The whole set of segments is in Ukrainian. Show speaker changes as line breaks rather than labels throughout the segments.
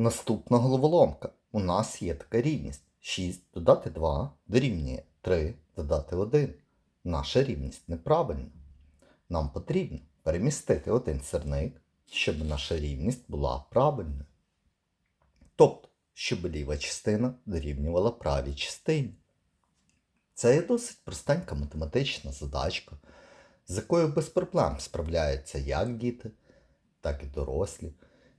Наступна головоломка. У нас є така рівність. 6 додати 2 дорівнює 3 додати 1. Наша рівність неправильна. Нам потрібно перемістити один сирник, щоб наша рівність була правильною. Тобто, щоб ліва частина дорівнювала правій частині. Це є досить простенька математична задачка, з якою без проблем справляються як діти, так і дорослі.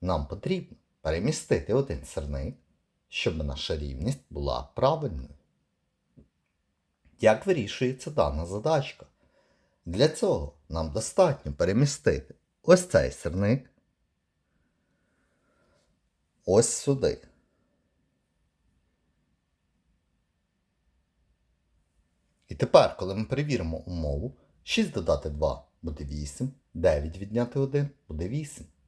Нам потрібно перемістити один сирник, щоб наша рівність була правильною. Як вирішується дана задачка? Для цього нам достатньо перемістити ось цей сирник ось сюди. І тепер, коли ми перевіримо умову, 6 додати 2 буде 8, 9 відняти 1 буде 8,